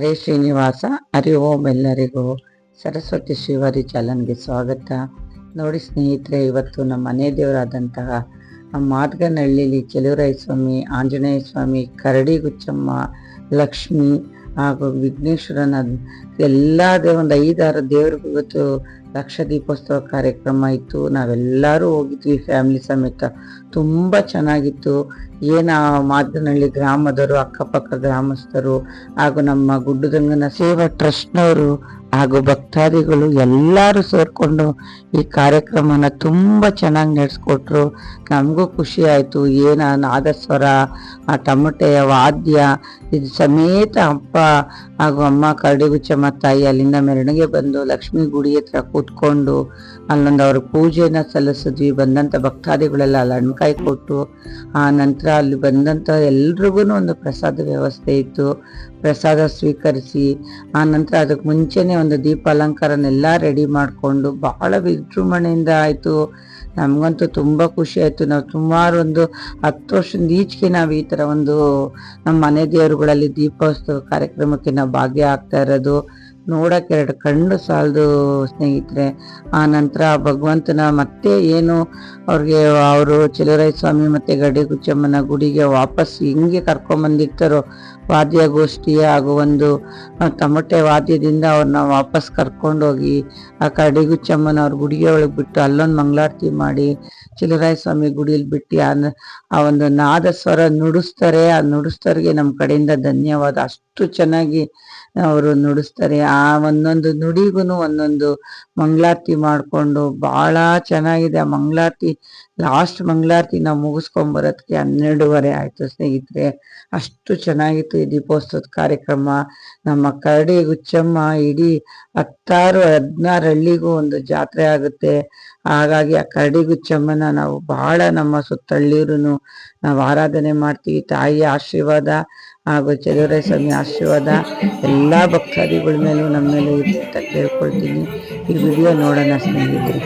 ಹರೇ ಶ್ರೀನಿವಾಸ, ಹರಿ ಓಂ ಎಲ್ಲರಿಗೂ. ಸರಸ್ವತಿ ಶಿವರಿ ಚಾಲನ್ಗೆ ಸ್ವಾಗತ. ನೋಡಿ ಸ್ನೇಹಿತರೆ, ಇವತ್ತು ನಮ್ಮ ಮನೆ ದೇವರಾದಂತಹ ಮಾದ್ಗನಹಳ್ಳಿಲಿ ಚೆಲುವರಾಯ ಸ್ವಾಮಿ, ಆಂಜನೇಯ ಸ್ವಾಮಿ, ಕರಡಿ ಗುಚ್ಚಮ್ಮ, ಲಕ್ಷ್ಮಿ ಹಾಗೂ ವಿಘ್ನೇಶ್ವರನ ಎಲ್ಲ ದೇವ, ಒಂದು ಐದಾರು ದೇವ್ರಿಗೂ ಇವತ್ತು ಲಕ್ಷ ದೀಪೋತ್ಸವ ಕಾರ್ಯಕ್ರಮ ಇತ್ತು. ನಾವೆಲ್ಲರೂ ಹೋಗಿದ್ವಿ ಫ್ಯಾಮಿಲಿ ಸಮೇತ. ತುಂಬ ಚೆನ್ನಾಗಿತ್ತು. ಏನ ಮಾದನಹಳ್ಳಿ ಗ್ರಾಮದವರು, ಅಕ್ಕಪಕ್ಕ ಗ್ರಾಮಸ್ಥರು ಹಾಗೂ ನಮ್ಮ ಗುಡ್ಡದಂಗನ ಸೇವಾ ಟ್ರಸ್ಟ್ನವರು ಹಾಗೂ ಭಕ್ತಾದಿಗಳು ಎಲ್ಲರೂ ಸೇರಿಕೊಂಡು ಈ ಕಾರ್ಯಕ್ರಮನ ತುಂಬ ಚೆನ್ನಾಗಿ ನಡೆಸ್ಕೊಟ್ರು. ನಮಗೂ ಖುಷಿ ಆಯಿತು. ಏನ ನಾದಸ್ವರ, ಆ ಟಮಟೆಯ ವಾದ್ಯ, ಇದು ಸಮೇತ ಅಪ್ಪ ಹಾಗೂ ಅಮ್ಮ, ಕರಡಿಗುಚ್ಚಮ್ಮ ತಾಯಿ ಅಲ್ಲಿಂದ ಮೆರಣಿಗೆ ಬಂದು ಲಕ್ಷ್ಮೀ ಗುಡಿ ಹತ್ರ ಕೂತ್ಕೊಂಡು ಅಲ್ಲೊಂದು ಅವ್ರ ಪೂಜೆನ ಸಲ್ಲಿಸಿದ್ವಿ ಬಂದಂಥ ಭಕ್ತಾದಿಗಳೆಲ್ಲ ಅಲ್ಲಿ ಕೊಟ್ಟು, ಆ ನಂತರ ಅಲ್ಲಿ ಬಂದಂಥ ಎಲ್ರಿಗೂ ಒಂದು ಪ್ರಸಾದ ವ್ಯವಸ್ಥೆ ಇತ್ತು. ಪ್ರಸಾದ ಸ್ವೀಕರಿಸಿ, ಆ ನಂತರ ಅದಕ್ಕೆ ಮುಂಚೆನೇ ಒಂದು ದೀಪ ಅಲಂಕಾರನೆಲ್ಲ ರೆಡಿ ಮಾಡಿಕೊಂಡು ಬಹಳ ವಿಜೃಂಭಣೆಯಿಂದ ಆಯಿತು. ನಮಗಂತೂ ತುಂಬ ಖುಷಿ ಆಯಿತು. ನಾವು ಸುಮಾರು ಒಂದು ಹತ್ತು ವರ್ಷದಿಂದ ಈಚೆಗೆ ನಾವು ಈ ಥರ ಒಂದು ನಮ್ಮ ಮನೆ ದೇವರುಗಳಲ್ಲಿ ದೀಪೋತ್ಸವ ಕಾರ್ಯಕ್ರಮಕ್ಕೆ ನಾವು ಭಾಗ್ಯ ಆಗ್ತಾ ಇರೋದು. ನೋಡಕ್ಕೆ ಎರಡು ಕಣ್ಣು ಸಾಲದು ಸ್ನೇಹಿತರೆ. ಆ ನಂತರ ಭಗವಂತನ ಮತ್ತೆ ಏನು ಅವ್ರಿಗೆ ಅವರು ಚಿಲುರಾಯ ಸ್ವಾಮಿ ಮತ್ತು ಗಡಿ ಗುಚ್ಚಮ್ಮನ ಗುಡಿಗೆ ವಾಪಸ್ ಹೆಂಗೆ ಕರ್ಕೊಂಬಂದಿರ್ತಾರೋ ವಾದ್ಯಗೋಷ್ಠಿ ಹಾಗೂ ಒಂದು ತಮಟೆ ವಾದ್ಯದಿಂದ ಅವ್ರನ್ನ ವಾಪಸ್ ಕರ್ಕೊಂಡೋಗಿ ಆ ಕಡಿಗುಚ್ಚಮ್ಮನ ಅವ್ರ ಗುಡಿಗೆ ಒಳಗೆ ಬಿಟ್ಟು ಅಲ್ಲೊಂದು ಮಂಗಳಾರತಿ ಮಾಡಿ ಚಿಲರಾಯ ಸ್ವಾಮಿ ಗುಡಿಯಲ್ಲಿ ಬಿಟ್ಟು ಆ ಒಂದು ನಾದ ಸ್ವರ ನುಡಿಸ್ತಾರೆ. ಆ ನುಡಿಸ್ತಾರಿಗೆ ನಮ್ಮ ಕಡೆಯಿಂದ ಧನ್ಯವಾದ. ಅಷ್ಟು ಚೆನ್ನಾಗಿ ಅವರು ನುಡಿಸ್ತಾರೆ. ಆ ಒಂದೊಂದು ನುಡಿಗೂ ಒಂದೊಂದು ಮಂಗಳಾರತಿ ಮಾಡಿಕೊಂಡು ಬಹಳ ಚೆನ್ನಾಗಿದೆ. ಆ ಮಂಗಳಾರತಿ ಲಾಸ್ಟ್ ಮಂಗಳಾರತಿ ನಾವು ಮುಗಿಸ್ಕೊಂಡ್ ಬರೋದಕ್ಕೆ ಹನ್ನೆರಡೂವರೆ ಆಯಿತು ಸ್ನೇಹಿತರೆ. ಅಷ್ಟು ಚೆನ್ನಾಗಿತ್ತು ಈ ದೀಪೋತ್ಸವದ ಕಾರ್ಯಕ್ರಮ. ನಮ್ಮ ಕರಡಿ ಗುಚ್ಚಮ್ಮ ಇಡೀ ಹತ್ತಾರು ಹದಿನಾರು ಹಳ್ಳಿಗೂ ಒಂದು ಜಾತ್ರೆ ಆಗುತ್ತೆ. ಹಾಗಾಗಿ ಆ ಕರಡಿ ಗುಚ್ಚಮ್ಮನ ನಾವು ಬಹಳ ನಮ್ಮ ಸುತ್ತಳ್ಳಿರು ನಾವು ಆರಾಧನೆ ಮಾಡ್ತೀವಿ. ತಾಯಿಯ ಆಶೀರ್ವಾದ ಹಾಗೂ ಚೆಲುವರಾಯ ಸ್ವಾಮಿ ಆಶೀರ್ವಾದ ಎಲ್ಲ ಭಕ್ತಾದಿಗಳ ಮೇಲೂ ನಮ್ಮ ಮೇಲೆ ಇರುತ್ತೆ ಅಂತ ಕೇಳ್ಕೊಳ್ತೀನಿ. ಈ ವಿಡಿಯೋ ನೋಡೋಣ ಸ್ನೇಹಿತರೆ.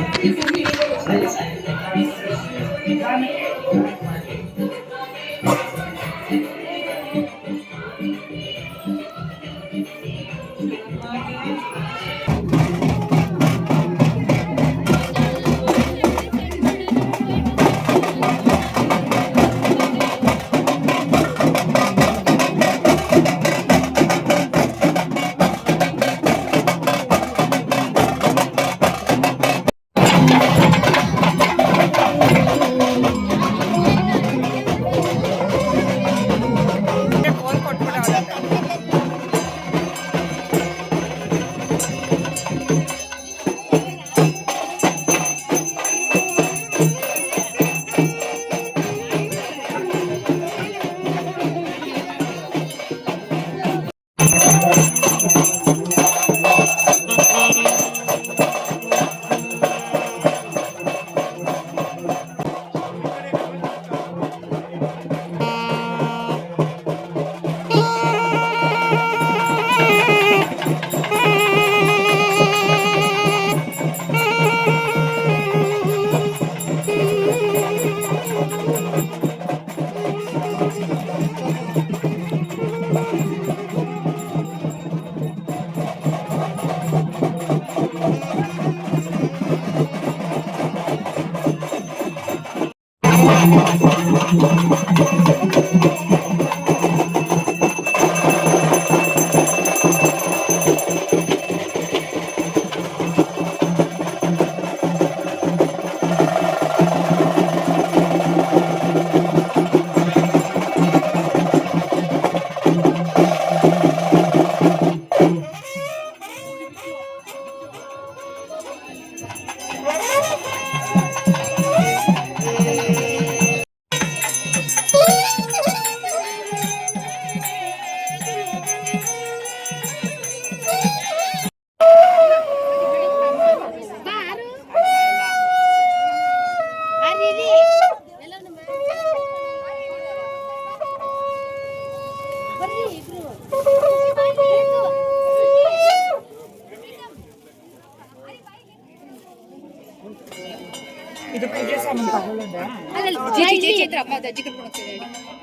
ಇದು ಪೂಜೆ ಸಾಮಾನು ತಗೊಳ್ಳೋದ ಅಲ್ಲಲ್ಲ ಜೇಜಿ ಜೇಜಿ ಹತ್ರ ಅಮ್ಮ ಅಜ್ಜಿ ಕರ್ಕೊಂಡು ಹೋಗ್ತಿದ್ದಾರೆ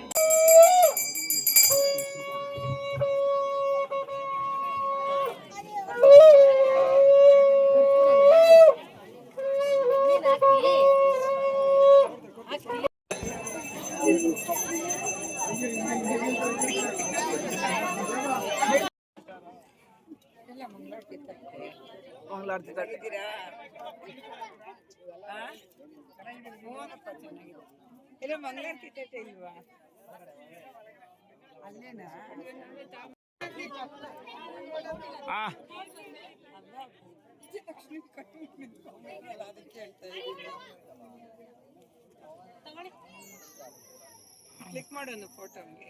ಮಂಗಳಾರತಿ ತಟ್ಟಿದ್ದೀರಾ ಮೂವನಪ್ಪ ಚೆನ್ನಾಗಿದೆ ಇಲ್ಲ ಮಂಗಳಾರತಿ ತಟ್ಟೆ ಇಲ್ವಾ? ಅಲ್ಲೇನಾ? ಅದಕ್ಕೆ ಹೇಳ್ತಾ ಇದ್ದೀನಿ ಕ್ಲಿಕ್ ಮಾಡೋಣ ಫೋಟೋಗೆ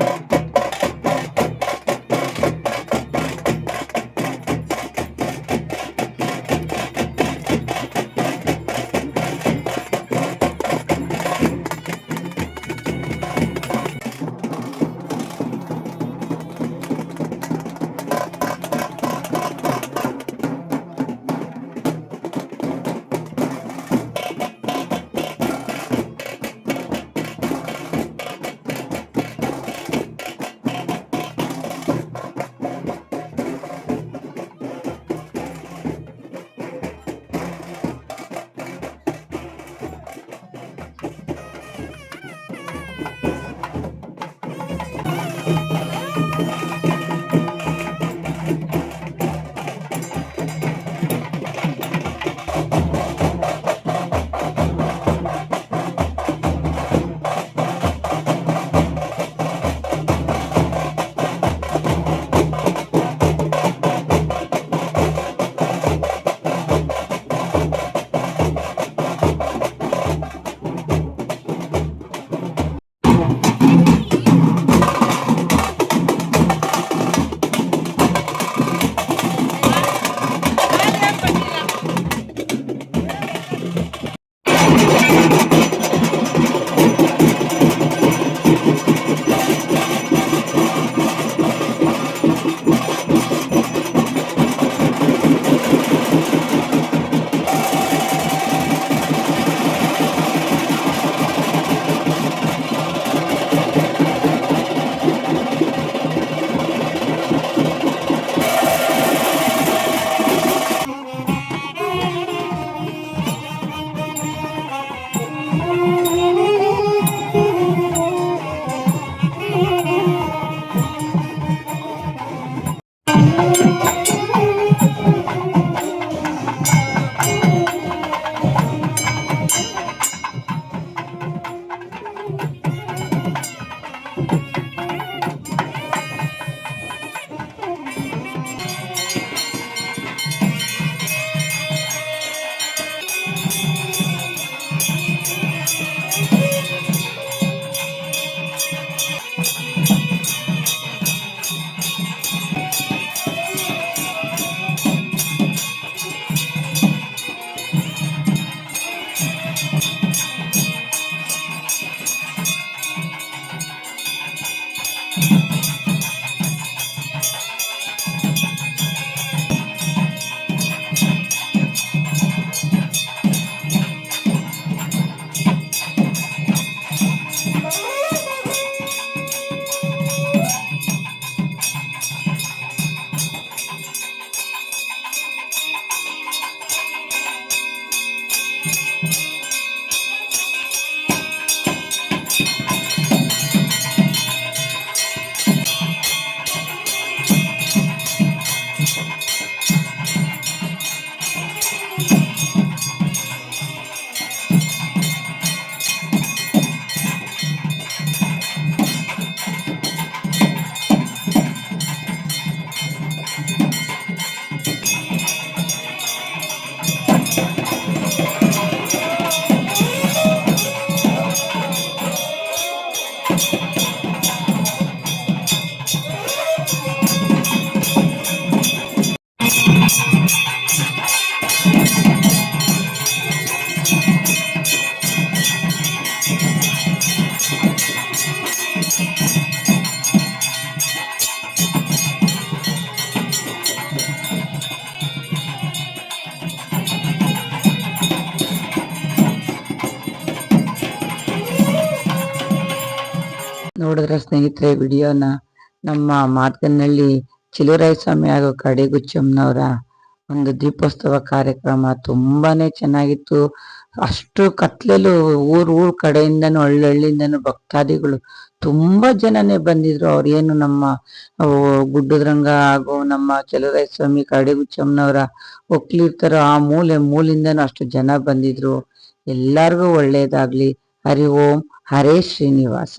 you ನೋಡಿದ್ರೆ ಸ್ನೇಹಿತರೆ ವಿಡಿಯೋನ ನಮ್ಮ ಮಾರ್ಗನಹಳ್ಳಿ ಚಿಲುರಾಯ ಸ್ವಾಮಿ ಹಾಗೂ ಕಡೆಗುಚ್ಚಮ್ಮನವರ ಒಂದು ದೀಪೋತ್ಸವ ಕಾರ್ಯಕ್ರಮ ತುಂಬಾನೇ ಚೆನ್ನಾಗಿತ್ತು. ಅಷ್ಟು ಕತ್ಲೆಲು ಊರ್ ಊರ್ ಕಡೆಯಿಂದನೂ ಹಳ್ಳಹಳ್ಳಿಯಿಂದನೂ ಭಕ್ತಾದಿಗಳು ತುಂಬಾ ಜನನೇ ಬಂದಿದ್ರು. ಅವ್ರೇನು ನಮ್ಮ ಗುಡ್ಡದ್ರಂಗ ಹಾಗೂ ನಮ್ಮ ಚಲುರಾಯ ಸ್ವಾಮಿ ಕಡೆಗುಚ್ಚಮ್ಮನವರ ಒಕ್ಲಿರ್ತಾರೋ ಆ ಮೂಲೆ ಮೂಲಿಂದನೂ ಅಷ್ಟು ಜನ ಬಂದಿದ್ರು. ಎಲ್ಲಾರ್ಗೂ ಒಳ್ಳೇದಾಗ್ಲಿ. ಹರಿ ಓಂ, ಹರೇ ಶ್ರೀನಿವಾಸ.